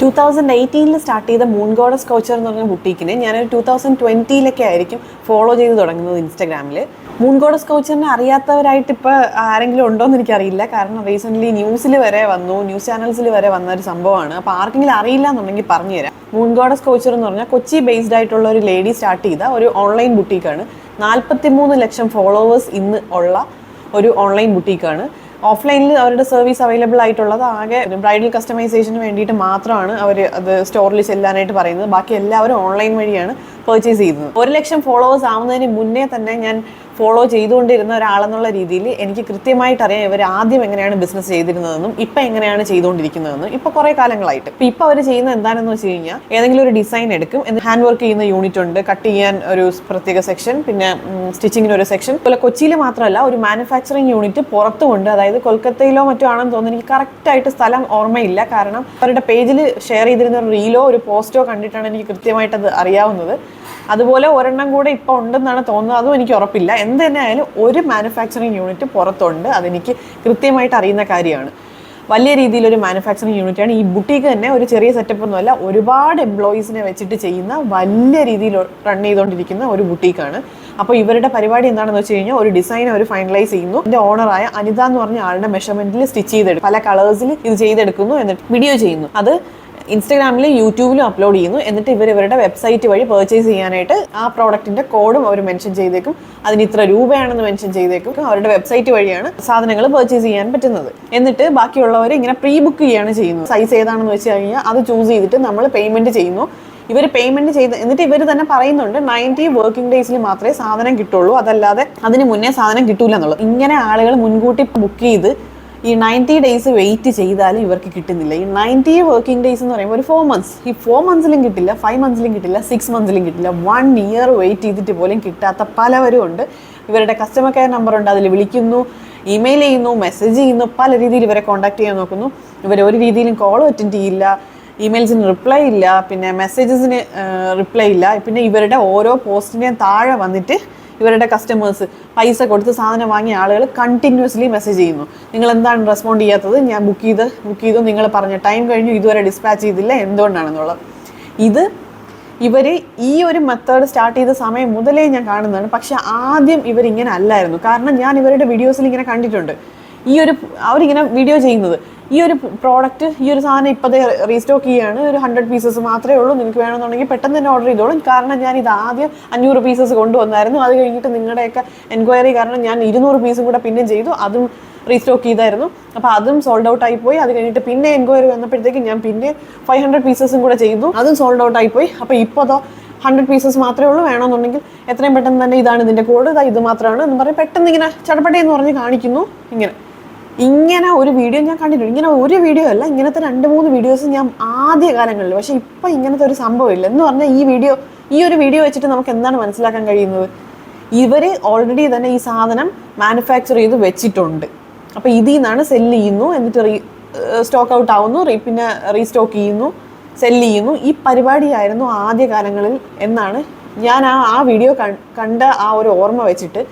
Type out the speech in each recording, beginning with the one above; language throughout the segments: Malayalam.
ടൂ തൗസൻഡ് എയ്റ്റീനിൽ സ്റ്റാർട്ട് ചെയ്ത മൂൺ ഗോഡസ് കോച്ചർ എന്ന് പറഞ്ഞ ബുട്ടീക്കിനെ ഞാനൊരു ടു തൗസൻഡ് ട്വന്റിയിലൊക്കെ ആയിരിക്കും ഫോളോ ചെയ്ത് തുടങ്ങുന്നത് ഇൻസ്റ്റാഗ്രാമിൽ മൂൺ ഗോഡസ് കോച്ചറിനെ അറിയാത്തവരായിട്ട് ഇപ്പോൾ ആരെങ്കിലും ഉണ്ടോ എന്ന് എനിക്കറിയില്ല. കാരണം റീസെന്റ്ലി ന്യൂസിൽ വരെ വന്നു. ന്യൂസ് ചാനൽസിൽ വരെ വന്ന ഒരു സംഭവമാണ്. അപ്പോൾ ആർക്കെങ്കിലും അറിയില്ല എന്നുണ്ടെങ്കിൽ പറഞ്ഞുതരാം മൂൺ ഗോഡസ് കോച്ചർ എന്ന് പറഞ്ഞാൽ കൊച്ചി ബേസ്ഡ് ആയിട്ടുള്ള ഒരു ലേഡി സ്റ്റാർട്ട് ചെയ്ത ഒരു ഓൺലൈൻ ബുട്ടീക്കാണ് നാൽപ്പത്തി മൂന്ന് ലക്ഷം ഫോളോവേഴ്സ് ഇന്ന് ഉള്ള ഒരു ഓൺലൈൻ ബുട്ടീക്കാണ് ഓഫ്ലൈനിൽ അവരുടെ സർവീസ് അവൈലബിൾ ആയിട്ടുള്ളത് ആകെ ബ്രൈഡൽ കസ്റ്റമൈസേഷന് വേണ്ടിയിട്ട് മാത്രമാണ് അവർ അത് സ്റ്റോറിൽ ചെല്ലാനായിട്ട് പറയുന്നത്. ബാക്കി എല്ലാവരും ഓൺലൈൻ വഴിയാണ്. പർച്ചേസ് ചെയ്യുന്നത് ഒരു ലക്ഷം ഫോളോവേഴ്സ് ആവുന്നതിന് മുന്നേ തന്നെ ഞാൻ ഫോളോ ചെയ്തുകൊണ്ടിരുന്ന ഒരാളെന്നുള്ള രീതിയിൽ എനിക്ക് കൃത്യമായിട്ട് അറിയാം ഇവർ ആദ്യം എങ്ങനെയാണ് ബിസിനസ് ചെയ്തിരുന്നതെന്നും ഇപ്പം എങ്ങനെയാണ് ചെയ്തുകൊണ്ടിരിക്കുന്നതെന്നും ഇപ്പോൾ കുറേ കാലങ്ങളായിട്ട്. ഇപ്പം ഇപ്പോൾ അവർ ചെയ്യുന്നത് എന്താണെന്ന് വെച്ച് കഴിഞ്ഞാൽ ഏതെങ്കിലും ഒരു ഡിസൈൻ എടുക്കും എന്ന് ഹാൻഡ് വർക്ക് ചെയ്യുന്ന യൂണിറ്റ് ഉണ്ട് കട്ട് ചെയ്യാൻ ഒരു പ്രത്യേക സെക്ഷൻ പിന്നെ സ്റ്റിച്ചിങ്ങിന് ഒരു സെക്ഷൻ അതുപോലെ കൊച്ചിയിൽ മാത്രമല്ല ഒരു മാനുഫാക്ചറിങ് യൂണിറ്റ് പുറത്തുമുണ്ട്. അതായത് കൊൽക്കത്തയിലോ മറ്റോ ആണെന്ന് തോന്നുന്നു. എനിക്ക് കറക്റ്റായിട്ട് സ്ഥലം ഓർമ്മയില്ല. കാരണം അവരുടെ പേജിൽ ഷെയർ ചെയ്തിരുന്ന ഒരു റീലോ ഒരു പോസ്റ്റോ കണ്ടിട്ടാണ് എനിക്ക് കൃത്യമായിട്ട് അത് അറിയാവുന്നത്. അതുപോലെ ഒരെണ്ണം കൂടെ ഇപ്പോൾ ഉണ്ടെന്നാണ് തോന്നുന്നത്. അതും എനിക്ക് ഉറപ്പില്ല. എന്ത് തന്നെ ആയാലും ഒരു മാനുഫാക്ചറിങ് യൂണിറ്റ് പുറത്തുണ്ട്. അതെനിക്ക് കൃത്യമായിട്ട് അറിയുന്ന കാര്യമാണ്. വലിയ രീതിയിലൊരു മാനുഫാക്ചറിങ് യൂണിറ്റാണ് ഈ ബുട്ടീക്ക് തന്നെ ഒരു ചെറിയ സെറ്റപ്പ് ഒന്നുമല്ല ഒരുപാട് എംപ്ലോയീസിനെ വെച്ചിട്ട് ചെയ്യുന്ന വലിയ രീതിയിൽ റൺ ചെയ്തുകൊണ്ടിരിക്കുന്ന ഒരു ബുട്ടീക്കാണ് അപ്പോൾ ഇവരുടെ പരിപാടി എന്താണെന്ന് വെച്ച് കഴിഞ്ഞാൽ ഒരു ഡിസൈൻ അവർ ഫൈനലൈസ് ചെയ്യുന്നു. ഇതിന്റെ ഓണറായ അനിത എന്ന് പറഞ്ഞ ആളുടെ മെഷർമെന്റിൽ സ്റ്റിച്ച് ചെയ്തെടുക്കും. പല കളേഴ്സിൽ ഇത് ചെയ്തെടുക്കുന്നു എന്നിട്ട് വീഡിയോ ചെയ്യുന്നു. അത് ഇൻസ്റ്റാഗ്രാമിലും യൂട്യൂബിലും അപ്ലോഡ് ചെയ്യുന്നു. എന്നിട്ട് ഇവർ ഇവരുടെ വെബ്സൈറ്റ് വഴി പർച്ചേസ് ചെയ്യാനായിട്ട് ആ പ്രോഡക്റ്റിന്റെ കോഡും അവർ മെൻഷൻ ചെയ്തേക്കും. അതിന് ഇത്ര രൂപയാണെന്ന് മെൻഷൻ ചെയ്തേക്കും. അവരുടെ വെബ്സൈറ്റ് വഴിയാണ് സാധനങ്ങൾ പർച്ചേസ് ചെയ്യാൻ പറ്റുന്നത്. എന്നിട്ട് ബാക്കിയുള്ളവർ ഇങ്ങനെ പ്രീ ബുക്ക് ചെയ്യാണ് ചെയ്യുന്നത്. സൈസ് ഏതാണെന്ന് വെച്ച് കഴിഞ്ഞാൽ അത് ചൂസ് ചെയ്തിട്ട് നമ്മൾ പേയ്മെന്റ് ചെയ്യുന്നു. ഇവർ പേയ്മെന്റ് ചെയ്ത് എന്നിട്ട് ഇവർ തന്നെ പറയുന്നുണ്ട് നയന്റി വർക്കിംഗ് ഡേയ്സിൽ മാത്രമേ സാധനം കിട്ടുള്ളൂ. അതല്ലാതെ അതിന് മുന്നേ സാധനം കിട്ടൂല എന്നുള്ളത്. ഇങ്ങനെ ആളുകൾ മുൻകൂട്ടി ബുക്ക് ചെയ്ത് ഈ നയന്റി ഡേയ്സ് വെയിറ്റ് ചെയ്താലും ഇവർക്ക് കിട്ടുന്നില്ല. ഈ നയന്റി വർക്കിംഗ് ഡേയ്സ് എന്ന് പറയുമ്പോൾ ഒരു ഫോർ മന്ത്സ് ഈ ഫോർ മന്ത്സിലും കിട്ടില്ല ഫൈവ് മന്ത്സിലും കിട്ടില്ല സിക്സ് മന്ത്സിലും കിട്ടില്ല. വൺ ഇയർ വെയിറ്റ് ചെയ്തിട്ട് പോലും കിട്ടാത്ത പലവരും ഉണ്ട്. ഇവരുടെ കസ്റ്റമർ കെയർ നമ്പർ ഉണ്ട് അതിൽ വിളിക്കുന്നു ഇമെയിൽ ചെയ്യുന്നു മെസ്സേജ് ചെയ്യുന്നു പല രീതിയിൽ ഇവരെ കോൺടാക്ട് ചെയ്യാൻ നോക്കുന്നു. ഇവർ ഒരു രീതിയിലും കോൾ അറ്റൻഡ് ചെയ്യില്ല ഇമെയിൽസിന് റിപ്ലൈ ഇല്ല പിന്നെ മെസ്സേജസിന് റിപ്ലൈ ഇല്ല. പിന്നെ ഇവരുടെ ഓരോ പോസ്റ്റിന്റെയും താഴെ വന്നിട്ട് ഇവരുടെ കസ്റ്റമേഴ്സ് പൈസ കൊടുത്ത് സാധനം വാങ്ങിയ ആളുകൾ കണ്ടിന്യൂസ്ലി മെസ്സേജ് ചെയ്യുന്നു. നിങ്ങൾ എന്താണ് റെസ്പോണ്ട് ചെയ്യാത്തത്? ഞാൻ ബുക്ക് ചെയ്ത് ബുക്ക് ചെയ്തു നിങ്ങൾ പറഞ്ഞ ടൈം കഴിഞ്ഞു ഇതുവരെ ഡിസ്പാച്ച് ചെയ്തില്ല എന്തുകൊണ്ടാണെന്നുള്ളത്. ഇത് ഇവർ ഈ ഒരു മെത്തേഡ് സ്റ്റാർട്ട് ചെയ്ത സമയം മുതലേ ഞാൻ കാണുന്നതാണ്. പക്ഷെ ആദ്യം ഇവരിങ്ങനെ അല്ലായിരുന്നു. കാരണം ഞാൻ ഇവരുടെ വീഡിയോസിൽ ഇങ്ങനെ കണ്ടിട്ടുണ്ട്. ഈ ഒരു അവരിങ്ങനെ വീഡിയോ ചെയ്യുന്നത്. ഈ ഒരു പ്രോഡക്റ്റ് ഈ ഒരു സാധനം ഇപ്പോഴത്തെ റീസ്റ്റോക്ക് ചെയ്യാണ്. ഒരു ഹൺഡ്രഡ് പീസസ് മാത്രമേ ഉള്ളൂ. നിങ്ങൾക്ക് വേണമെന്നുണ്ടെങ്കിൽ പെട്ടെന്ന് തന്നെ ഓർഡർ ചെയ്തോളും. കാരണം ഞാൻ ഇത് ആദ്യം അഞ്ഞൂറ് പീസസ് കൊണ്ടുവന്നായിരുന്നു. അത് കഴിഞ്ഞിട്ട് നിങ്ങളുടെയൊക്കെ എൻക്വയറി കാരണം ഞാൻ ഇരുന്നൂറ് പീസും കൂടെ പിന്നെ ചെയ്തു. അതും റീസ്റ്റോക്ക് ചെയ്തായിരുന്നു. അപ്പോൾ അതും സോൾഡ് ഔട്ട് ആയി പോയി. അത് കഴിഞ്ഞിട്ട് പിന്നെ എൻക്വയറി വന്നപ്പോഴത്തേക്കും ഞാൻ പിന്നെ ഫൈവ് ഹൺഡ്രഡ് പീസസും കൂടെ ചെയ്തു. അതും സോൾഡ് ഔട്ട് ആയി പോയി. അപ്പോൾ ഇപ്പോൾ അതോ ഹൺഡ്രഡ് പീസസ് മാത്രമേ ഉള്ളൂ. വേണമെന്നുണ്ടെങ്കിൽ എത്രയും പെട്ടെന്ന് തന്നെ ഇതാണ് ഇതിന്റെ കോഡ് ഇതാ ഇത് മാത്രമാണ് എന്ന് പറഞ്ഞ് പെട്ടെന്ന് ഇങ്ങനെ എന്ന് പറഞ്ഞ് കാണിക്കുന്നു. ഇങ്ങനെ. ഇങ്ങനെ ഒരു വീഡിയോ ഞാൻ കണ്ടിട്ടുണ്ട് ഇങ്ങനെ ഒരു വീഡിയോ അല്ല ഇങ്ങനത്തെ രണ്ട് മൂന്ന് വീഡിയോസ് ഞാൻ ആദ്യ കാലങ്ങളിൽ. പക്ഷേ ഇപ്പം ഇങ്ങനത്തെ ഒരു സംഭവം ഇല്ല. എന്ന് പറഞ്ഞാൽ ഈ വീഡിയോ ഈ ഒരു വീഡിയോ വെച്ചിട്ട് നമുക്ക് എന്താണ് മനസ്സിലാക്കാൻ കഴിയുന്നത്? ഇവർ ഓൾറെഡി തന്നെ ഈ സാധനം മാനുഫാക്ചർ ചെയ്ത് വെച്ചിട്ടുണ്ട്. അപ്പോൾ ഇതിൽ നിന്നാണ് സെല്ല് ചെയ്യുന്നു എന്നിട്ട് റീ സ്റ്റോക്ക് ഔട്ട് ആവുന്നു റീ പിന്നെ റീസ്റ്റോക്ക് ചെയ്യുന്നു സെല്ല് ചെയ്യുന്നു. ഈ പരിപാടിയായിരുന്നു ആദ്യ കാലങ്ങളിൽ എന്നാണ് ഞാൻ ആ ആ വീഡിയോ കണ്ട ആ ഒരു ഓർമ്മ വെച്ചിട്ട്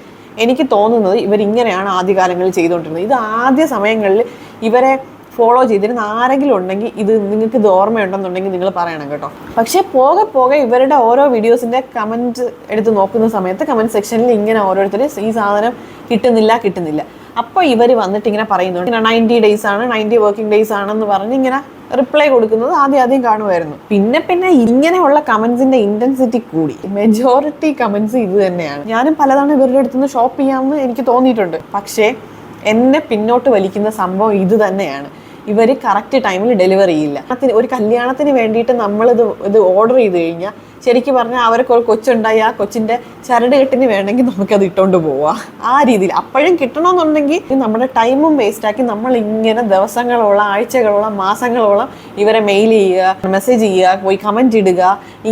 എനിക്ക് തോന്നുന്നത് ഇവരിങ്ങനെയാണ് ആദ്യകാലങ്ങളിൽ ചെയ്തുകൊണ്ടിരുന്നത്. ഇത് ആദ്യ സമയങ്ങളിൽ ഇവരെ ഫോളോ ചെയ്തിരുന്ന ആരെങ്കിലും ഉണ്ടെങ്കിൽ ഇത് നിങ്ങൾക്ക് ഇത് ഓർമ്മയുണ്ടെന്നുണ്ടെങ്കിൽ നിങ്ങൾ പറയണം കേട്ടോ. പക്ഷേ പോകെ പോകെ ഇവരുടെ ഓരോ വീഡിയോസിന്റെ കമന്റ് എടുത്ത് നോക്കുന്ന സമയത്ത് കമന്റ് സെക്ഷനിൽ ഇങ്ങനെ ഓരോരുത്തർ ഈ സാധനം കിട്ടുന്നില്ല കിട്ടുന്നില്ല. അപ്പോൾ ഇവർ വന്നിട്ട് ഇങ്ങനെ പറയുന്നുണ്ട് നയന്റി ഡേയ്സ് ആണ് നയന്റി വർക്കിംഗ് ഡേയ്സ് ആണെന്ന് പറഞ്ഞ് ഇങ്ങനെ റിപ്ലൈ കൊടുക്കുന്നത് ആദ്യം ആദ്യം കാണുമായിരുന്നു. പിന്നെ പിന്നെ ഇങ്ങനെയുള്ള കമന്റ്സിന്റെ ഇന്റൻസിറ്റി കൂടി. മെജോറിറ്റി കമന്റ്സ് ഇത് തന്നെയാണ്. ഞാനും പലതവണ ഇവരുടെ അടുത്തുനിന്ന് ഷോപ്പ് ചെയ്യാമെന്ന് എനിക്ക് തോന്നിയിട്ടുണ്ട്. പക്ഷേ എന്നെ പിന്നോട്ട് വലിക്കുന്ന സംഭവം ഇത് തന്നെയാണ്. ഇവർ കറക്റ്റ് ടൈമിൽ ഡെലിവർ ചെയ്യില്ല. അതിന് ഒരു കല്യാണത്തിന് വേണ്ടിയിട്ട് നമ്മളിത് ഇത് ഓർഡർ ചെയ്ത് കഴിഞ്ഞാൽ ശരിക്കും പറഞ്ഞാൽ അവർക്ക് ഒരു കൊച്ചുണ്ടായി ആ കൊച്ചിന്റെ ചരട് കെട്ടിന് വേണമെങ്കിൽ നമുക്കത് ഇട്ടുകൊണ്ട് പോവാം. ആ രീതിയിൽ. അപ്പോഴും കിട്ടണമെന്നുണ്ടെങ്കിൽ നമ്മുടെ ടൈമും വേസ്റ്റാക്കി നമ്മൾ ഇങ്ങനെ ദിവസങ്ങളോളം ആഴ്ചകളോളം മാസങ്ങളോളം ഇവരെ മെയിൽ ചെയ്യുക മെസ്സേജ് ചെയ്യുക പോയി കമന്റ് ഇടുക.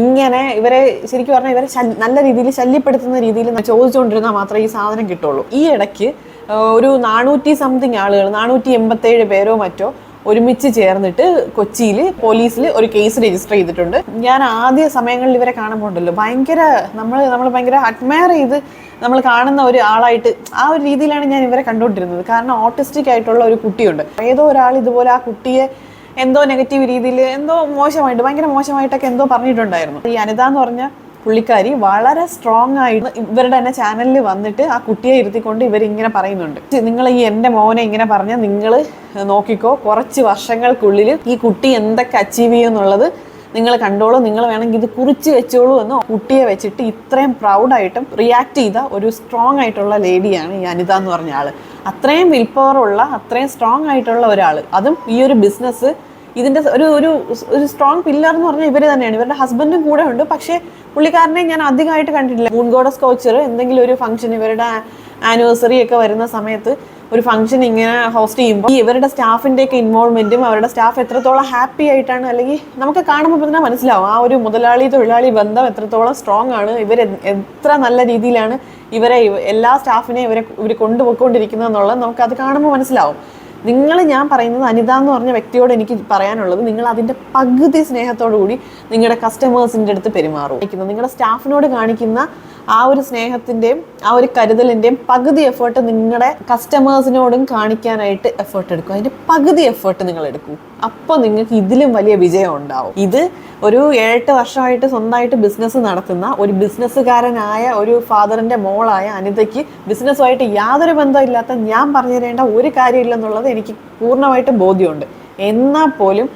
ഇങ്ങനെ ഇവരെ ശരിക്കും പറഞ്ഞാൽ ഇവരെ നല്ല രീതിയിൽ ശല്യപ്പെടുത്തുന്ന രീതിയിൽ ചോദിച്ചുകൊണ്ടിരുന്നാൽ മാത്രമേ ഈ സാധനം കിട്ടുള്ളൂ. ഈ ഇടയ്ക്ക് ഒരു നാനൂറ്റി സംതിങ് ആളുകൾ നാനൂറ്റി എൺപത്തേഴ് പേരോ മറ്റോ ഒരുമിച്ച് ചേർന്നിട്ട് കൊച്ചിയിൽ പോലീസിൽ ഒരു കേസ് രജിസ്റ്റർ ചെയ്തിട്ടുണ്ട്. ഞാൻ ആദ്യ സമയങ്ങളിൽ ഇവരെ കാണുമ്പോണ്ടല്ലോ ഭയങ്കര നമ്മൾ നമ്മൾ ഭയങ്കര അഡ്മയർ ചെയ്ത് നമ്മൾ കാണുന്ന ഒരു ആളായിട്ട് ആ ഒരു രീതിയിലാണ് ഞാൻ ഇവരെ കണ്ടുകൊണ്ടിരുന്നത്. കാരണം ഓട്ടിസ്റ്റിക് ആയിട്ടുള്ള ഒരു കുട്ടിയുണ്ട്. ഏതോ ഒരാൾ ഇതുപോലെ ആ കുട്ടിയെ എന്തോ നെഗറ്റീവ് രീതിയിൽ എന്തോ മോശമായിട്ട് ഭയങ്കര മോശമായിട്ടൊക്കെ എന്തോ പറഞ്ഞിട്ടുണ്ടായിരുന്നു. ഈ അനിത എന്ന് പറഞ്ഞ പുള്ളിക്കാരി വളരെ സ്ട്രോങ് ആയിട്ട് ഇവരുടെ തന്നെ ചാനലിൽ വന്നിട്ട് ആ കുട്ടിയെ ഇരുത്തിക്കൊണ്ട് ഇവർ ഇങ്ങനെ പറയുന്നുണ്ട് നിങ്ങൾ ഈ എന്റെ മോനെ ഇങ്ങനെ പറഞ്ഞാൽ നിങ്ങൾ നോക്കിക്കോ കുറച്ച് വർഷങ്ങൾക്കുള്ളിൽ ഈ കുട്ടി എന്തൊക്കെ അച്ചീവ് ചെയ്യും എന്നുള്ളത് നിങ്ങൾ കണ്ടോളൂ നിങ്ങൾ വേണമെങ്കിൽ ഇത് കുറിച്ച് വെച്ചോളൂ എന്ന് കുട്ടിയെ വെച്ചിട്ട് ഇത്രയും പ്രൗഡായിട്ടും റിയാക്ട് ചെയ്ത ഒരു സ്ട്രോങ് ആയിട്ടുള്ള ലേഡിയാണ് ഈ അനിത എന്ന് പറഞ്ഞ ആൾ. അത്രയും വിൽ ഉള്ള അത്രയും സ്ട്രോങ് ആയിട്ടുള്ള ഒരാൾ അതും ഈ ഒരു ബിസിനസ് ഇതിന്റെ ഒരു ഒരു ഒരു സ്ട്രോങ് പില്ലർ എന്ന് പറഞ്ഞാൽ ഇവർ തന്നെയാണ്. ഇവരുടെ ഹസ്ബൻഡും കൂടെ ഉണ്ട്. പക്ഷേ പുള്ളിക്കാരനെ ഞാൻ അധികമായിട്ട് കണ്ടിട്ടില്ല. മൂൺഗോഡസ് കോച്ചർ എന്തെങ്കിലും ഒരു ഫംഗ്ഷൻ ഇവരുടെ ആനിവേഴ്സറി ഒക്കെ വരുന്ന സമയത്ത് ഒരു ഫംഗ്ഷൻ ഇങ്ങനെ ഹോസ്റ്റ് ചെയ്യുമ്പോൾ ഇവരുടെ സ്റ്റാഫിന്റെ ഒക്കെ ഇൻവോൾവ്മെന്റും അവരുടെ സ്റ്റാഫ് എത്രത്തോളം ഹാപ്പി ആയിട്ടാണ് അല്ലെങ്കിൽ നമുക്ക് കാണുമ്പോൾ തന്നെ മനസ്സിലാവും. ആ ഒരു മുതലാളി തൊഴിലാളി ബന്ധം എത്രത്തോളം സ്ട്രോങ് ആണ്. ഇവർ എത്ര നല്ല രീതിയിലാണ് ഇവരെ ഇവ- എല്ലാ സ്റ്റാഫിനെയും ഇവരെ ഇവർ കൊണ്ടുപോയിക്കൊണ്ടിരിക്കുന്നത് എന്നുള്ളത് നമുക്ക് അത് കാണുമ്പോൾ മനസ്സിലാവും. നിങ്ങൾ ഞാൻ പറയുന്നത് അനിത എന്ന് പറഞ്ഞ വ്യക്തിയോട് എനിക്ക് പറയാനുള്ളത് നിങ്ങൾ അതിന്റെ പകുതി സ്നേഹത്തോടു കൂടി നിങ്ങളുടെ കസ്റ്റമേഴ്സിന്റെ അടുത്ത് പെരുമാറും. നിങ്ങളുടെ സ്റ്റാഫിനോട് കാണിക്കുന്ന ആ ഒരു സ്നേഹത്തിന്റെയും ആ ഒരു കരുതലിന്റെയും പകുതി എഫേർട്ട് നിങ്ങളുടെ കസ്റ്റമേഴ്സിനോടും കാണിക്കാനായിട്ട് എഫേർട്ട് എടുക്കും. അതിന്റെ പകുതി എഫേർട്ട് നിങ്ങൾ എടുക്കൂ. അപ്പോൾ നിങ്ങൾക്ക് ഇതിലും വലിയ വിജയം ഉണ്ടാവും. ഇത് ഒരു ഏഴെട്ട് വർഷമായിട്ട് സ്വന്തമായിട്ട് ബിസിനസ് നടത്തുന്ന ഒരു ബിസിനസ്സുകാരനായ ഒരു ഫാദറിന്റെ മോളായ അനിതയ്ക്ക് ബിസിനസ്സുമായിട്ട് യാതൊരു ബന്ധമില്ലാത്ത ഞാൻ പറഞ്ഞു തരേണ്ട ഒരു കാര്യമില്ലെന്നുള്ളത് എനിക്ക് പൂർണമായിട്ടും ബോധ്യമുണ്ട്. എന്നാൽ പോലും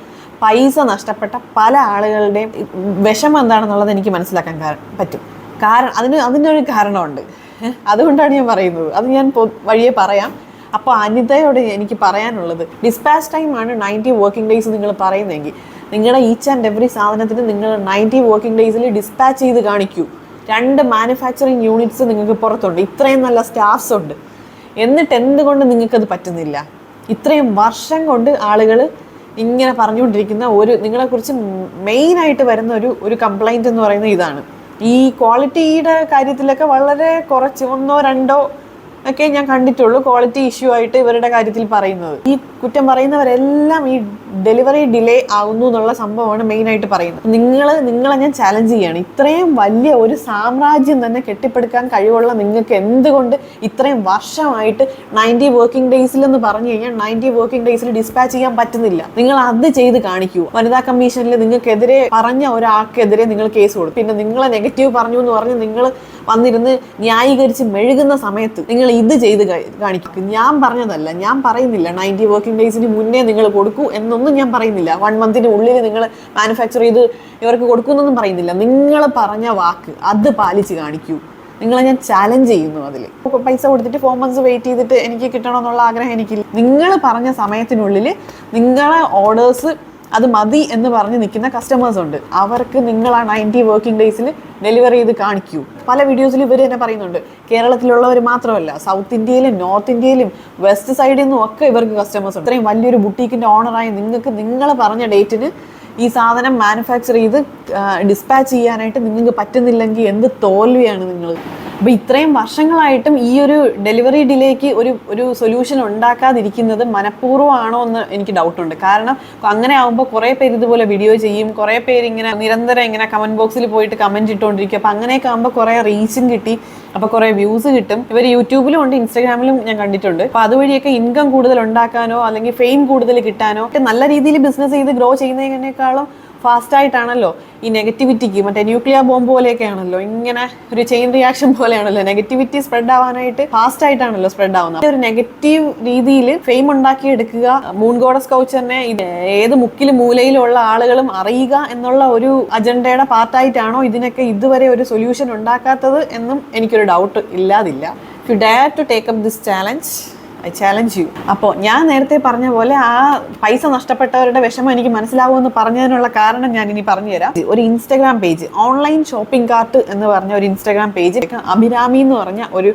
പൈസ നഷ്ടപ്പെട്ട പല ആളുകളുടെയും വിഷമം എന്താണെന്നുള്ളത് എനിക്ക് മനസ്സിലാക്കാൻ പറ്റും. കാരണം അതിന് അതിനൊരു കാരണമുണ്ട്. അതുകൊണ്ടാണ് ഞാൻ പറയുന്നത്. അത് ഞാൻ വഴിയെ പറയാം. അപ്പോൾ അനിതയോട് എനിക്ക് പറയാനുള്ളത് ഡിസ്പാച്ച് ടൈം ആണ് നയന്റി വർക്കിംഗ് ഡേയ്സ് നിങ്ങൾ പറയുന്നതെങ്കിൽ നിങ്ങളുടെ ഈച്ച് ആൻഡ് എവറി സാധനത്തിന് നിങ്ങൾ നയന്റി വർക്കിംഗ് ഡേയ്സിൽ ഡിസ്പാച്ച് ചെയ്ത് കാണിക്കൂ. രണ്ട് മാനുഫാക്ചറിങ് യൂണിറ്റ്സ് നിങ്ങൾക്ക് പുറത്തുണ്ട്. ഇത്രയും നല്ല സ്റ്റാഫ്സ് ഉണ്ട്. എന്നിട്ട് എന്തുകൊണ്ട് നിങ്ങൾക്കത് പറ്റുന്നില്ല? ഇത്രയും വർഷം കൊണ്ട് ആളുകൾ ഇങ്ങനെ പറഞ്ഞുകൊണ്ടിരിക്കുന്ന ഒരു നിങ്ങളെക്കുറിച്ച് മെയിനായിട്ട് വരുന്ന ഒരു ഒരു കംപ്ലൈന്റ് എന്ന് പറയുന്നത് ഇതാണ്. ഈ ക്വാളിറ്റിയുടെ കാര്യത്തിലൊക്കെ വളരെ കുറച്ച് ഒന്നോ രണ്ടോ ഒക്കെ ഞാൻ കണ്ടിട്ടുള്ളൂ. ക്വാളിറ്റി ഇഷ്യൂ ആയിട്ട് ഇവരുടെ കാര്യത്തിൽ പറയുന്നത്. ഈ കുറ്റം പറയുന്നവരെല്ലാം ഈ ഡെലിവറി ഡിലേ ആവുന്നു എന്നുള്ള സംഭവമാണ് മെയിൻ ആയിട്ട് പറയുന്നത്. നിങ്ങൾ നിങ്ങളെ ഞാൻ ചാലഞ്ച് ചെയ്യാണ്. ഇത്രയും വലിയ ഒരു സാമ്രാജ്യം തന്നെ കെട്ടിപ്പടുക്കാൻ കഴിവുള്ള നിങ്ങൾക്ക് എന്തുകൊണ്ട് ഇത്രയും വർഷമായിട്ട് നയന്റി വർക്കിംഗ് ഡേയ്സിൽ എന്ന് പറഞ്ഞു കഴിഞ്ഞാൽ നയന്റി വർക്കിംഗ് ഡേയ്സിൽ ഡിസ്പാച്ച് ചെയ്യാൻ പറ്റുന്നില്ല. നിങ്ങൾ അത് ചെയ്ത് കാണിക്കൂ. വനിതാ കമ്മീഷനിൽ നിങ്ങൾക്കെതിരെ പറഞ്ഞ ഒരാൾക്കെതിരെ നിങ്ങൾ കേസ് കൊടുക്കും. പിന്നെ നിങ്ങളെ നെഗറ്റീവ് പറഞ്ഞു എന്ന് പറഞ്ഞ് നിങ്ങൾ വന്നിരുന്ന് ന്യായീകരിച്ച് മെഴുകുന്ന സമയത്ത് നിങ്ങൾ ഇത് ചെയ്ത് കാണിക്കും. ഞാൻ പറഞ്ഞതല്ല ഞാൻ പറയുന്നില്ല. നയന്റി വർക്കിംഗ് ഡേയ്സിന് മുന്നേ നിങ്ങൾ കൊടുക്കൂ എന്നൊന്നും ഞാൻ പറയുന്നില്ല. വൺ മന്തിന് ഉള്ളിൽ നിങ്ങൾ മാനുഫാക്ചർ ചെയ്ത് ഇവർക്ക് കൊടുക്കുന്നൊന്നും പറയുന്നില്ല. നിങ്ങൾ പറഞ്ഞ വാക്ക് അത് പാലിച്ച് കാണിക്കൂ. നിങ്ങളെ ഞാൻ ചാലഞ്ച് ചെയ്യുന്നു അതിൽ പൈസ കൊടുത്തിട്ട് ഫോർ മന്ത്സ് വെയിറ്റ് ചെയ്തിട്ട് എനിക്ക് കിട്ടണമെന്നുള്ള ആഗ്രഹം എനിക്കില്ല. നിങ്ങൾ പറഞ്ഞ സമയത്തിനുള്ളിൽ നിങ്ങളെ ഓർഡേഴ്സ് അത് മതി എന്ന് പറഞ്ഞ് നിൽക്കുന്ന കസ്റ്റമേഴ്സ് ഉണ്ട്. അവർക്ക് നിങ്ങൾ ആ നയന്റി വർക്കിംഗ് ഡേയ്സിൽ ഡെലിവറി ചെയ്ത് കാണിക്കൂ. പല വീഡിയോസിലും ഇവർ തന്നെ പറയുന്നുണ്ട്. കേരളത്തിലുള്ളവർ മാത്രമല്ല സൗത്ത് ഇന്ത്യയിലും നോർത്ത് ഇന്ത്യയിലും വെസ്റ്റ് സൈഡിൽ നിന്നും ഒക്കെ ഇവർക്ക് കസ്റ്റമേഴ്സ് ഉണ്ട്. ഇത്രയും വലിയൊരു ബുട്ടീക്കിന്റെ ഓണറായി നിങ്ങൾക്ക് നിങ്ങൾ പറഞ്ഞ ഡേറ്റിന് ഈ സാധനം മാനുഫാക്ചർ ചെയ്ത് ഡിസ്പാച്ച് ചെയ്യാനായിട്ട് നിങ്ങൾക്ക് പറ്റുന്നില്ലെങ്കിൽ എന്ത് തോൽവിയാണ് നിങ്ങൾ അപ്പോൾ ഇത്രയും വർഷങ്ങളായിട്ടും ഈ ഒരു ഡെലിവറി ഡിലേക്ക് ഒരു ഒരു സൊല്യൂഷൻ ഉണ്ടാക്കാതിരിക്കുന്നത് മനഃപൂർവമാണോ എന്ന് എനിക്ക് ഡൗട്ടുണ്ട് കാരണം അങ്ങനെ ആകുമ്പോൾ കുറേ പേര് ഇതുപോലെ വീഡിയോ ചെയ്യും കുറേ പേര് ഇങ്ങനെ നിരന്തരം ഇങ്ങനെ കമന്റ് ബോക്സിൽ പോയിട്ട് കമന്റ് ഇട്ടുകൊണ്ടിരിക്കും അപ്പോൾ അങ്ങനെയൊക്കെ ആകുമ്പോൾ കുറേ റീച്ചും കിട്ടി അപ്പോൾ കുറേ വ്യൂസ് കിട്ടും. ഇവർ യൂട്യൂബിലും ഉണ്ട് ഇൻസ്റ്റാഗ്രാമിലും ഞാൻ കണ്ടിട്ടുണ്ട്. അപ്പോൾ അതുവഴിയൊക്കെ ഇൻകം കൂടുതൽ ഉണ്ടാക്കാനോ അല്ലെങ്കിൽ ഫെയിം കൂടുതൽ കിട്ടാനോ നല്ല രീതിയിൽ ബിസിനസ് ചെയ്ത് ഗ്രോ ചെയ്യുന്നതിനേക്കാളും ഫാസ്റ്റ് ആയിട്ടാണല്ലോ ഈ നെഗറ്റിവിറ്റിക്ക് മറ്റേ ന്യൂക്ലിയർ ബോംബ് പോലെയൊക്കെ ആണല്ലോ ഇങ്ങനെ ഒരു ചെയിൻ റിയാക്ഷൻ പോലെയാണല്ലോ നെഗറ്റിവിറ്റി സ്പ്രെഡ് ആവാനായിട്ട് ഫാസ്റ്റ് ആയിട്ടാണല്ലോ സ്പ്രെഡ് ആവുന്നത്. ഒരു നെഗറ്റീവ് രീതിയിൽ ഫെയിം ഉണ്ടാക്കിയെടുക്കുക മൂൺ ഗോഡസ് തന്നെ ഏത് മുക്കിലും മൂലയിലുള്ള ആളുകളും അറിയുക എന്നുള്ള ഒരു അജണ്ടയുടെ പാർട്ടായിട്ടാണോ ഇതിനൊക്കെ ഇതുവരെ ഒരു സൊല്യൂഷൻ ഉണ്ടാക്കാത്തത് എന്നും എനിക്കൊരു doubt ഇല്ലാതില്ല. You dare to take up this challenge I challenge you അപ്പോൾ ഞാൻ നേരത്തെ പറഞ്ഞ പോലെ ആ പൈസ നഷ്ടപ്പെട്ടവരുടെ വിഷമം എനിക്ക് മനസ്സിലാവുമെന്ന് പറഞ്ഞതിനുള്ള കാരണം ഞാൻ ഇനി പറഞ്ഞുതരാം. ഒരു Instagram page online shopping cart എന്ന് പറഞ്ഞ ഒരു ഇൻസ്റ്റാഗ്രാം പേജ് അഭിരാമി എന്ന് പറഞ്ഞ ഒരു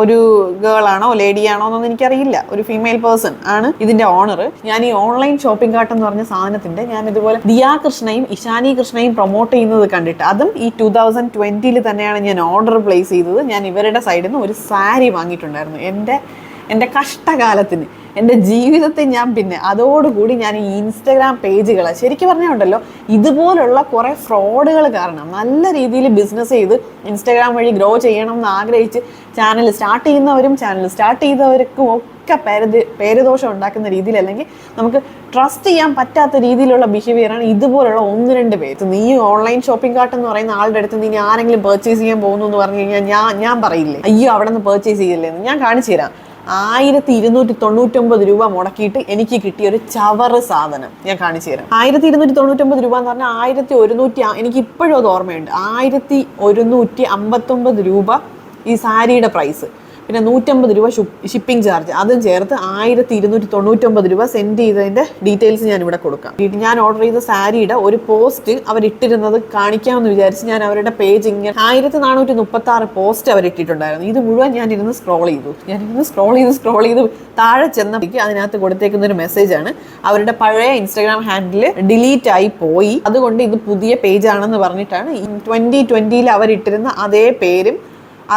ഒരു ഗേൾ ആണോ ലേഡി ആണോ എന്നൊന്നും എനിക്കറിയില്ല. ഒരു ഫീമെയിൽ പേഴ്സൺ ആണ് ഇതിന്റെ ഓണർ ഞാൻ ഈ ഓൺലൈൻ ഷോപ്പിംഗ് കാർട്ട് എന്ന് പറഞ്ഞ സാധനത്തിന്റെ ഞാൻ ഇതുപോലെ ദിയാ കൃഷ്ണയും ഇഷാനി കൃഷ്ണയും പ്രൊമോട്ട് ചെയ്യുന്നത് കണ്ടിട്ട് അതും ഈ ടൂ തൗസൻഡ് ട്വന്റിയിൽ തന്നെയാണ് ഞാൻ ഓർഡർ പ്ലേസ് ചെയ്തത്. ഞാൻ ഇവരുടെ സൈഡിൽ നിന്ന് ഒരു സാരി വാങ്ങിയിട്ടുണ്ടായിരുന്നു. എന്റെ എന്റെ കഷ്ടകാലത്തിന് എന്റെ ജീവിതത്തെ ഞാൻ പിന്നെ അതോടുകൂടി ഞാൻ ഈ ഇൻസ്റ്റഗ്രാം പേജുകൾ ശരിക്കും പറഞ്ഞാൽ ഉണ്ടല്ലോ ഇതുപോലുള്ള കുറേ ഫ്രോഡുകൾ കാരണം നല്ല രീതിയിൽ ബിസിനസ് ചെയ്ത് ഇൻസ്റ്റഗ്രാം വഴി ഗ്രോ ചെയ്യണം എന്ന് ആഗ്രഹിച്ച് ചാനൽ സ്റ്റാർട്ട് ചെയ്യുന്നവരും ചാനൽ സ്റ്റാർട്ട് ചെയ്തവർക്കും ഒക്കെ പേര് പേരുദോഷം ഉണ്ടാക്കുന്ന രീതിയിൽ അല്ലെങ്കിൽ നമുക്ക് ട്രസ്റ്റ് ചെയ്യാൻ പറ്റാത്ത രീതിയിലുള്ള ബിഹേവിയറാണ് ഇതുപോലുള്ള ഒന്ന് രണ്ട് പേര്. നീ ഓൺലൈൻ ഷോപ്പിംഗ് കാർട്ട് എന്ന് പറയുന്ന ആളുടെ അടുത്ത് നീ ആരെങ്കിലും പർച്ചേസ് ചെയ്യാൻ പോകുന്നു എന്ന് പറഞ്ഞു കഴിഞ്ഞാൽ ഞാൻ ഞാൻ പറയില്ലേ അയ്യോ അവിടെ നിന്ന് പർച്ചേസ് ചെയ്യില്ലേ എന്ന് ഞാൻ കാണിച്ചു തരാം. ആയിരത്തി ഇരുന്നൂറ്റി തൊണ്ണൂറ്റൊമ്പത് രൂപ മുടക്കിയിട്ട് എനിക്ക് കിട്ടിയ ഒരു ചവറ് സാധനം ഞാൻ കാണിച്ചു തരാം. ആയിരത്തി ഇരുന്നൂറ്റി തൊണ്ണൂറ്റൊമ്പത് രൂപ എന്ന് പറഞ്ഞാൽ ആയിരത്തി ഒരുന്നൂറ്റി എനിക്ക് ഇപ്പോഴും അത് ഓർമ്മയുണ്ട്. ആയിരത്തി ഒരുന്നൂറ്റി അമ്പത്തൊമ്പത് രൂപ ഈ സാരിയുടെ പ്രൈസ് പിന്നെ നൂറ്റമ്പത് രൂപ ഷിപ്പിംഗ് ചാർജ് അതും ചേർത്ത് ആയിരത്തി ഇരുന്നൂറ്റി തൊണ്ണൂറ്റൊമ്പത് രൂപ സെൻഡ് ചെയ്തതിന്റെ ഡീറ്റെയിൽസ് ഞാൻ ഇവിടെ കൊടുക്കാം ഞാൻ ഓർഡർ ചെയ്ത സാരിയുടെ ഒരു പോസ്റ്റ് അവരിട്ടിരുന്നത് കാണിക്കാമെന്ന് വിചാരിച്ച് ഞാൻ അവരുടെ പേജ് ഇങ്ങനെ ആയിരത്തി നാനൂറ്റി മുപ്പത്തി ആറ് പോസ്റ്റ് അവരിട്ടിട്ടുണ്ടായിരുന്നു. ഇത് മുഴുവൻ ഞാൻ ഇരുന്ന് സ്ക്രോൾ ചെയ്തു. ഞാൻ ഇരുന്ന് സ്ക്രോൾ ചെയ്ത് സ്ക്രോൾ ചെയ്ത് താഴെ ചെന്നപ്പോഴേക്ക് അതിനകത്ത് കൊടുത്തേക്കുന്ന ഒരു മെസ്സേജാണ് അവരുടെ പഴയ ഇൻസ്റ്റാഗ്രാം ഹാൻഡിൽ ഡിലീറ്റ് ആയി പോയി. അതുകൊണ്ട് ഇത് പുതിയ പേജ് ആണെന്ന് പറഞ്ഞിട്ടാണ് ട്വന്റി ട്വന്റിയിൽ അവരിട്ടിരുന്ന അതേ പേരും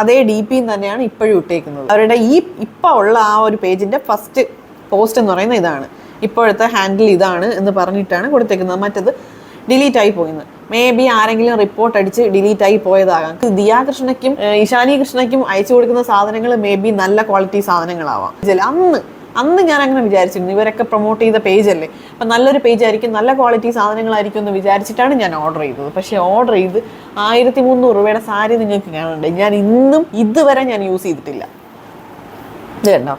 അതേ ഡി പിയും തന്നെയാണ് ഇപ്പോഴും ഇട്ടേക്കുന്നത്. അവരുടെ ഈ ഇപ്പോൾ ഉള്ള ആ ഒരു പേജിന്റെ ഫസ്റ്റ് പോസ്റ്റ് എന്ന് പറയുന്നത് ഇതാണ്. ഇപ്പോഴത്തെ ഹാൻഡിൽ ഇതാണ് എന്ന് പറഞ്ഞിട്ടാണ് കൊടുത്തേക്കുന്നത്. മറ്റത് ഡിലീറ്റ് ആയി പോയെന്ന്. മേ ബി ആരെങ്കിലും റിപ്പോർട്ട് അടിച്ച് ഡിലീറ്റ് ആയി പോയതാകാം. ദിയാ കൃഷ്ണയ്ക്കും ഏഹ് ഇഷാനി കൃഷ്ണയ്ക്കും അയച്ചു കൊടുക്കുന്ന സാധനങ്ങൾ മേ ബി നല്ല ക്വാളിറ്റി സാധനങ്ങളാവാം. അന്ന് അന്ന് ഞാൻ അങ്ങനെ വിചാരിച്ചിരുന്നു. ഇവരൊക്കെ പ്രൊമോട്ട് ചെയ്ത പേജല്ലേ അപ്പം നല്ലൊരു പേജ് ആയിരിക്കും നല്ല ക്വാളിറ്റി സാധനങ്ങളായിരിക്കും എന്ന് വിചാരിച്ചിട്ടാണ് ഞാൻ ഓർഡർ ചെയ്തത്. പക്ഷേ ഓർഡർ ചെയ്ത് ആയിരത്തി മുന്നൂറ് രൂപയുടെ സാരി നിങ്ങൾക്ക് കാണുന്നുണ്ട് ഞാൻ ഇന്നും ഇതുവരെ ഞാൻ യൂസ് ചെയ്തിട്ടില്ല. ഇത് കണ്ടോ?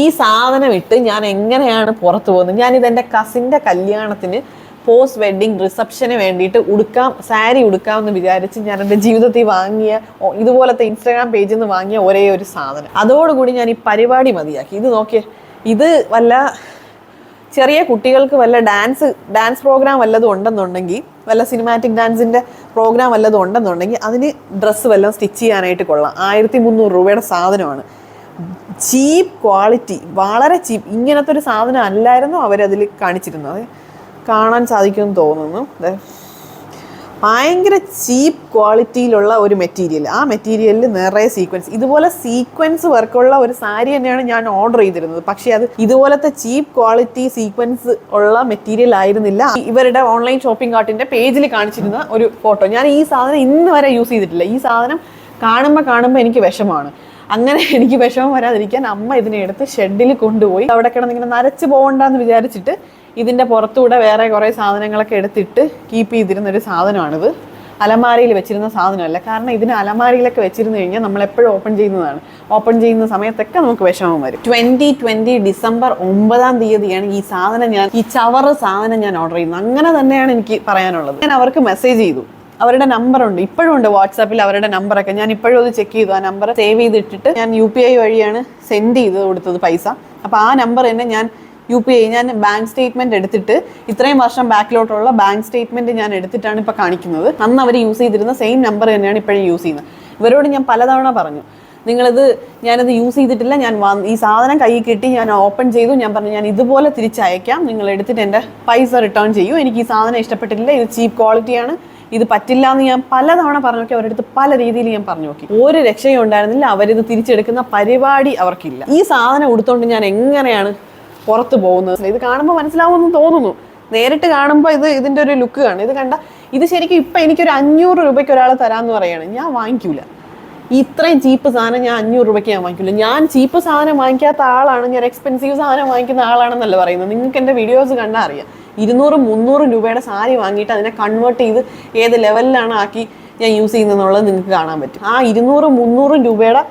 ഈ സാധനം ഇട്ട് ഞാൻ എങ്ങനെയാണ് പുറത്തു പോകുന്നത്? ഞാനിത് എന്റെ കസിന്റെ കല്യാണത്തിന് പോസ്റ്റ് വെഡിങ് റിസപ്ഷന് വേണ്ടിയിട്ട് ഉടുക്കാം സാരി ഉടുക്കാമെന്ന് വിചാരിച്ച് ഞാൻ എന്റെ ജീവിതത്തിൽ വാങ്ങിയ ഇതുപോലത്തെ ഇൻസ്റ്റാഗ്രാം പേജിൽ നിന്ന് വാങ്ങിയ ഒരേ ഒരു സാധനം. അതോടുകൂടി ഞാൻ ഈ പരിപാടി മതിയാക്കി. ഇത് നോക്കിയേ ഇത് വല്ല ചെറിയ കുട്ടികൾക്ക് വല്ല ഡാൻസ് ഡാൻസ് പ്രോഗ്രാം വല്ലതും ഉണ്ടെന്നുണ്ടെങ്കിൽ വല്ല സിനിമാറ്റിക് ഡാൻസിന്റെ പ്രോഗ്രാം വല്ലതും ഉണ്ടെന്നുണ്ടെങ്കിൽ അതിന് ഡ്രസ്സ് വല്ലതും സ്റ്റിച്ച് ചെയ്യാനായിട്ട് കൊള്ളാം. ആയിരത്തി മുന്നൂറ് രൂപയുടെ സാധനമാണ്. ചീപ്പ് ക്വാളിറ്റി വളരെ ചീപ്പ് ഇങ്ങനത്തെ ഒരു സാധനം അല്ലായിരുന്നു അവരതിൽ കാണിച്ചിരുന്നത്. കാണാൻ സാധിക്കുമെന്ന് തോന്നുന്നു. ഭയങ്കര ചീപ്പ് ക്വാളിറ്റിയിലുള്ള ഒരു മെറ്റീരിയൽ. ആ മെറ്റീരിയലിൽ നിറയെ സീക്വൻസ് ഇതുപോലെ സീക്വൻസ് വർക്കുള്ള ഒരു സാരി തന്നെയാണ് ഞാൻ ഓർഡർ ചെയ്തിരുന്നത്. പക്ഷേ അത് ഇതുപോലത്തെ ചീപ്പ് ക്വാളിറ്റി സീക്വൻസ് ഉള്ള മെറ്റീരിയൽ ആയിരുന്നില്ല. ഇവരുടെ ഓൺലൈൻ ഷോപ്പിംഗ് കാർട്ടിന്റെ പേജിൽ കാണിച്ചിരുന്ന ഒരു ഫോട്ടോ ഞാൻ ഈ സാധനം ഇന്ന് വരെ യൂസ് ചെയ്തിട്ടില്ല. ഈ സാധനം കാണുമ്പോൾ കാണുമ്പോൾ എനിക്ക് വിഷമാണ് അങ്ങനെ എനിക്ക് വിഷമം വരാതിരിക്കാൻ അമ്മ ഇതിനെ എടുത്ത് ഷെഡിൽ കൊണ്ടുപോയി. അവിടെ കിടന്നിങ്ങനെ നരച്ച് പോകണ്ടെന്ന് വിചാരിച്ചിട്ട് ഇതിന്റെ പുറത്തൂടെ വേറെ കുറേ സാധനങ്ങളൊക്കെ എടുത്തിട്ട് കീപ്പ് ചെയ്തിരുന്നൊരു സാധനമാണിത്. അലമാരയിൽ വെച്ചിരുന്ന സാധനമല്ല. കാരണം ഇതിന് അലമാരയിലൊക്കെ വെച്ചിരുന്നു കഴിഞ്ഞാൽ നമ്മൾ എപ്പോഴും ഓപ്പൺ ചെയ്യുന്നതാണ്. ഓപ്പൺ ചെയ്യുന്ന സമയത്തൊക്കെ നമുക്ക് വിഷമം വരും. ട്വന്റി ട്വന്റി ഡിസംബർ ഒമ്പതാം തീയതിയാണ് ഈ സാധനം ഞാൻ ഈ ചവറ് സാധനം ഞാൻ ഓർഡർ ചെയ്യുന്നത്. അങ്ങനെ തന്നെയാണ് എനിക്ക് പറയാനുള്ളത്. ഞാൻ അവർക്ക് മെസ്സേജ് ചെയ്തു. അവരുടെ നമ്പർ ഉണ്ട്. ഇപ്പോഴും ഉണ്ട് വാട്സാപ്പിൽ അവരുടെ നമ്പറൊക്കെ ഞാൻ ഇപ്പോഴും അത് ചെക്ക് ചെയ്തു. ആ നമ്പർ സേവ് ചെയ്തിട്ടിട്ട് ഞാൻ യു പി ഐ വഴിയാണ് സെൻഡ് ചെയ്ത് കൊടുത്തത് പൈസ. അപ്പോൾ ആ നമ്പർ തന്നെ ഞാൻ യു പി ഐ ഞാൻ ബാങ്ക് സ്റ്റേറ്റ്മെന്റ് എടുത്തിട്ട് ഇത്രയും വർഷം ബാക്കിലോട്ടുള്ള ബാങ്ക് സ്റ്റേറ്റ്മെന്റ് ഞാൻ എടുത്തിട്ടാണ് ഇപ്പോൾ കാണിക്കുന്നത്. അന്ന് അവർ യൂസ് ചെയ്തിരുന്ന സെയിം നമ്പർ തന്നെയാണ് ഇപ്പോഴും യൂസ് ചെയ്യുന്നത്. ഇവരോട് ഞാൻ പലതവണ പറഞ്ഞു. നിങ്ങളിത് ഞാനത് യൂസ് ചെയ്തിട്ടില്ല ഞാൻ ഈ സാധനം കയ്യിൽ കിട്ടി ഞാൻ ഓപ്പൺ ചെയ്തു ഞാൻ പറഞ്ഞു ഞാൻ ഇതുപോലെ തിരിച്ചയക്കാം. നിങ്ങൾ എടുത്തിട്ട് എന്റെ പൈസ റിട്ടേൺ ചെയ്യൂ. എനിക്ക് ഈ സാധനം ഇഷ്ടപ്പെട്ടിട്ടില്ല ഇത് ചീപ്പ് ക്വാളിറ്റിയാണ് ഇത് പറ്റില്ല എന്ന് ഞാൻ പലതവണ പറഞ്ഞു നോക്കി അവരുടെ അടുത്ത് പല രീതിയിൽ ഞാൻ പറഞ്ഞു നോക്കി. ഒരു രക്ഷയും ഉണ്ടായിരുന്നില്ല. അവരിത് തിരിച്ചെടുക്കുന്ന പരിപാടി അവർക്കില്ല. ഈ സാധനം ഉടുത്തോണ്ട് ഞാൻ എങ്ങനെയാണ് പുറത്ത് പോകുന്നത്. ഇത് കാണുമ്പോൾ മനസ്സിലാവുമെന്ന് തോന്നുന്നു. നേരിട്ട് കാണുമ്പോൾ ഇത് ഇതിന്റെ ഒരു ലുക്ക് കാണും ഇത് കണ്ട ഇത് ശരിക്കും ഇപ്പം എനിക്കൊരു അഞ്ഞൂറ് രൂപയ്ക്ക് ഒരാൾ തരാമെന്ന് പറയുകയാണ് ഞാൻ വാങ്ങിക്കൂല. ഇത്രയും ചീപ്പ് സാധനം ഞാൻ അഞ്ഞൂറ് രൂപയ്ക്ക് ഞാൻ വാങ്ങിക്കില്ല ഞാൻ ചീപ്പ് സാധനം വാങ്ങിക്കാത്ത ആളാണ്. ഞാൻ എക്സ്പെൻസീവ് സാധനം വാങ്ങിക്കുന്ന ആളാണെന്നല്ല പറയുന്നത്. നിങ്ങൾക്ക് എന്റെ വീഡിയോസ് കണ്ടാൽ അറിയാം. ഇരുന്നൂറ് മുന്നൂറ് രൂപയുടെ സാരി വാങ്ങിയിട്ട് അതിനെ കൺവേർട്ട് ചെയ്ത് ഏത് ലെവലിലാണ് ആക്കി ഞാൻ യൂസ് ചെയ്യുന്നതെന്നുള്ളത് നിങ്ങൾക്ക് കാണാൻ പറ്റും. ആ ഇരുന്നൂറ് മുന്നൂറ് രൂപയുടെ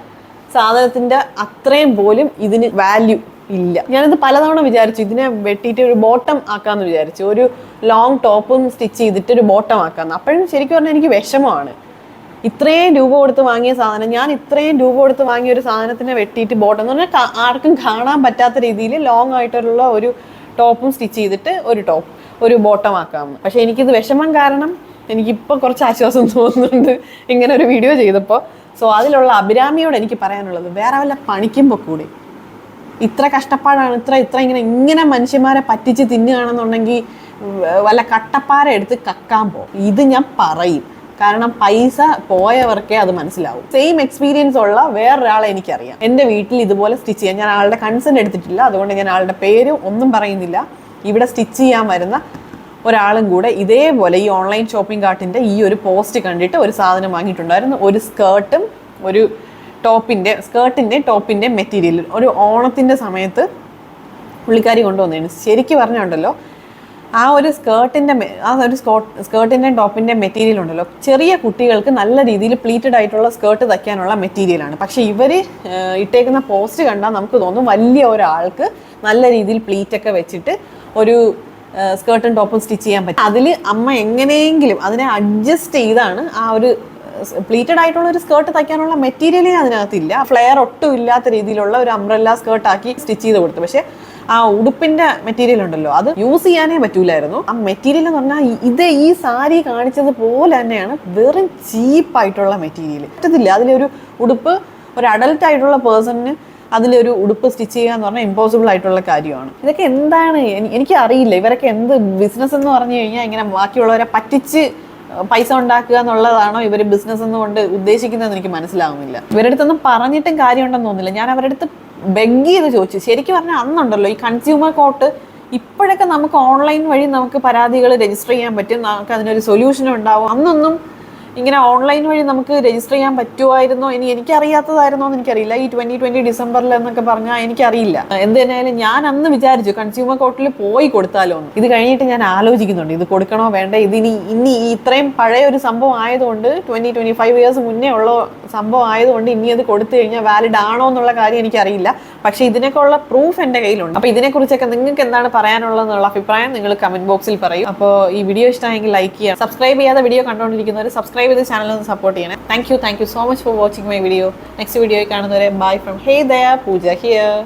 സാധനത്തിന്റെ അത്രയും പോലും ഇതിന് വാല്യൂ ഇല്ല. ഞാനിത് പലതവണ വിചാരിച്ചു ഇതിനെ വെട്ടിയിട്ട് ഒരു ബോട്ടം ആക്കാന്ന് വിചാരിച്ചു. ഒരു ലോങ് ടോപ്പും സ്റ്റിച്ച് ചെയ്തിട്ട് ഒരു ബോട്ടം ആക്കാമെന്ന് അപ്പോഴും ശരിക്കും പറഞ്ഞാൽ എനിക്ക് വിഷമമാണ്. ഇത്രയും രൂപ കൊടുത്ത് വാങ്ങിയ സാധനം ഞാൻ ഇത്രയും രൂപ കൊടുത്ത് വാങ്ങിയ ഒരു സാധനത്തിനെ വെട്ടിയിട്ട് ബോട്ടം എന്ന് പറഞ്ഞാൽ ആർക്കും കാണാൻ പറ്റാത്ത രീതിയിൽ ലോങ് ആയിട്ടുള്ള ഒരു ടോപ്പും സ്റ്റിച്ച് ചെയ്തിട്ട് ഒരു ടോപ്പ് ഒരു ബോട്ടം ആക്കാമെന്ന് പക്ഷേ എനിക്കിത് വിഷമം കാരണം എനിക്കിപ്പോൾ കുറച്ച് ആശ്വാസം തോന്നുന്നുണ്ട് ഇങ്ങനെ ഒരു വീഡിയോ ചെയ്തപ്പോൾ സോ അതിലുള്ള അഭിരാമിയോട് എനിക്ക് പറയാനുള്ളത് വേറെ വല്ല പണിക്കുമ്പോൾ കൂടി ഇത്ര കഷ്ടപ്പാടാണ് ഇത്ര ഇത്ര ഇങ്ങനെ ഇങ്ങനെ മനുഷ്യന്മാരെ പറ്റിച്ച് തിന്നുകയാണെന്നുണ്ടെങ്കിൽ വല്ല കട്ടപ്പാര എടുത്ത് കക്കാൻ പോകും. ഇത് ഞാൻ പറയും. കാരണം പൈസ പോയവർക്കേ അത് മനസ്സിലാവും. സെയിം എക്സ്പീരിയൻസ് ഉള്ള വേറൊരാളെ എനിക്കറിയാം. എന്റെ വീട്ടിൽ ഇതുപോലെ സ്റ്റിച്ച് ചെയ്യാൻ ഞാൻ ആളുടെ കൺസെന്റ് എടുത്തിട്ടില്ല. അതുകൊണ്ട് ഞാൻ ആളുടെ പേര് ഒന്നും പറയുന്നില്ല. ഇവിടെ സ്റ്റിച്ച് ചെയ്യാൻ വരുന്ന ഒരാളും കൂടെ ഇതേപോലെ ഈ ഓൺലൈൻ ഷോപ്പിംഗ് കാർട്ടിന്റെ ഈ ഒരു പോസ്റ്റ് കണ്ടിട്ട് ഒരു സാധനം വാങ്ങിയിട്ടുണ്ടായിരുന്നു. ഒരു സ്കേർട്ടും ഒരു ടോപ്പിന്റെ സ്കേർട്ടിന്റെ ടോപ്പിന്റെ മെറ്റീരിയൽ. ഒരു ഓണത്തിന്റെ സമയത്ത് പുള്ളിക്കാരി കൊണ്ടുവന്നതാണ് ശരിക്കും പറഞ്ഞുണ്ടല്ലോ ആ ഒരു സ്കേർട്ടിന്റെ ആ ഒരു സ്കേർട്ടിന്റെ ടോപ്പിന്റെ മെറ്റീരിയൽ ഉണ്ടല്ലോ. ചെറിയ കുട്ടികൾക്ക് നല്ല രീതിയിൽ പ്ലീറ്റഡ് ആയിട്ടുള്ള സ്കേർട്ട് തയ്ക്കാനുള്ള മെറ്റീരിയലാണ്. പക്ഷേ ഇവർ ഇട്ടേക്കുന്ന പോസ്റ്റ് കണ്ടാൽ നമുക്ക് തോന്നും വലിയ ഒരാൾക്ക് നല്ല രീതിയിൽ പ്ലീറ്റൊക്കെ വെച്ചിട്ട് ഒരു സ്കേർട്ടും ടോപ്പും സ്റ്റിച്ച് ചെയ്യാൻ പറ്റും. അതിൽ അമ്മ എങ്ങനെയെങ്കിലും അതിനെ അഡ്ജസ്റ്റ് ചെയ്താണ് ആ ഒരു പ്ലീറ്റഡ് ആയിട്ടുള്ള ഒരു സ്കേർട്ട് തയ്ക്കാനുള്ള മെറ്റീരിയലേ അതിനകത്തില്ല. ഫ്ലെയർ ഒട്ടും ഇല്ലാത്ത രീതിയിലുള്ള ഒരു അംബ്രല്ല സ്കേർട്ട് ആക്കി സ്റ്റിച്ച് ചെയ്ത് കൊടുത്തു. പക്ഷേ ആ ഉടുപ്പിന്റെ മെറ്റീരിയൽ ഉണ്ടല്ലോ അത് യൂസ് ചെയ്യാനേ പറ്റൂലായിരുന്നു. ആ മെറ്റീരിയൽ എന്ന് പറഞ്ഞാൽ ഇത് ഈ സാരി കാണിച്ചത് പോലെ തന്നെയാണ് വെറും ചീപ്പായിട്ടുള്ള മെറ്റീരിയൽ പറ്റത്തില്ല. അതിലൊരു ഉടുപ്പ് ഒരു അഡൽട്ട് ആയിട്ടുള്ള പേഴ്സണിന് അതിലൊരു ഉടുപ്പ് സ്റ്റിച്ച് ചെയ്യുക എന്ന് പറഞ്ഞാൽ ഇമ്പോസിബിൾ ആയിട്ടുള്ള കാര്യമാണ്. ഇതൊക്കെ എന്താണ്? എനി- എനിക്ക് അറിയില്ല ഇവരൊക്കെ എന്ത് ബിസിനസ് എന്ന് പറഞ്ഞു കഴിഞ്ഞാൽ ഇങ്ങനെ ബാക്കിയുള്ളവരെ പറ്റിച്ച് പൈസ ഉണ്ടാക്കുക എന്നുള്ളതാണോ ഇവർ ബിസിനസ് എന്നുകൊണ്ട് ഉദ്ദേശിക്കുന്നതെന്ന് എനിക്ക് മനസ്സിലാവുന്നില്ല. ഇവരുടെ അടുത്തൊന്നും പറഞ്ഞിട്ടും കാര്യമുണ്ടെന്ന് തോന്നുന്നില്ല. ഞാൻ അവരുടെ അടുത്ത് ബെഗ് ചെയ്ത് ചോദിച്ചു. ശരിക്കും പറഞ്ഞാൽ അന്നുണ്ടല്ലോ ഈ കൺസ്യൂമർ കോർട്ട് ഇപ്പോഴൊക്കെ നമുക്ക് ഓൺലൈൻ വഴി നമുക്ക് പരാതികൾ രജിസ്റ്റർ ചെയ്യാൻ പറ്റും. നമുക്ക് അതിനൊരു സൊല്യൂഷൻ ഉണ്ടാവും. അന്നൊന്നും ഇങ്ങനെ ഓൺലൈൻ വഴി നമുക്ക് രജിസ്റ്റർ ചെയ്യാൻ പറ്റുമായിരുന്നോ ഇനി എനിക്കറിയാത്തതായിരുന്നോ എന്ന് എനിക്കറിയില്ല. ഈ ട്വന്റി ട്വന്റി ഡിസംബറിൽ എന്നൊക്കെ പറഞ്ഞാൽ എനിക്കറിയില്ല. എന്ത് തന്നെയായാലും ഞാൻ അന്ന് വിചാരിച്ചു കൺസ്യൂമർ കോർട്ടിൽ പോയി കൊടുത്താലോ ഇത് കഴിഞ്ഞിട്ട് ഞാൻ ആലോചിക്കുന്നുണ്ട്. ഇത് കൊടുക്കണോ വേണ്ട? ഇത് ഇനി ഇനി ഇത്രയും പഴയ ഒരു സംഭവം ആയതുകൊണ്ട് ട്വന്റി ട്വന്റി ഫൈവ് ഇയേഴ്സ് മുന്നേ ഉള്ള സംഭവം ആയതുകൊണ്ട് ഇനി അത് കൊടുത്തു കഴിഞ്ഞാൽ വാലിഡ് ആണോ എന്നുള്ള കാര്യം എനിക്കറിയില്ല. പക്ഷേ ഇതിനൊക്കെ ഉള്ള പ്രൂഫ് എന്റെ കയ്യിലുണ്ട്. അപ്പോൾ ഇതിനെക്കുറിച്ചൊക്കെ നിങ്ങൾക്ക് എന്താണ് പറയാനുള്ളതെന്നുള്ള അഭിപ്രായം നിങ്ങൾ കമന്റ് ബോക്സിൽ പറയും. അപ്പോൾ ഈ വീഡിയോ ഇഷ്ടമായെങ്കിൽ ലൈക്ക് ചെയ്യാം സബ്സ്ക്രൈബ് ചെയ്യാതെ വീഡിയോ കണ്ടുകൊണ്ടിരിക്കുന്നവർ സബ്സ്ക്രൈബ് ചെയ്ത് ചാനൽ ഒന്ന് സപ്പോർട്ട് ചെയ്യണേ. Thank you thank you so much for watching my video next വീഡിയോയിൽ കാണുന്നവരെ ബൈ ഫ്രം ഹേ ദയ പൂജ ഹിയർ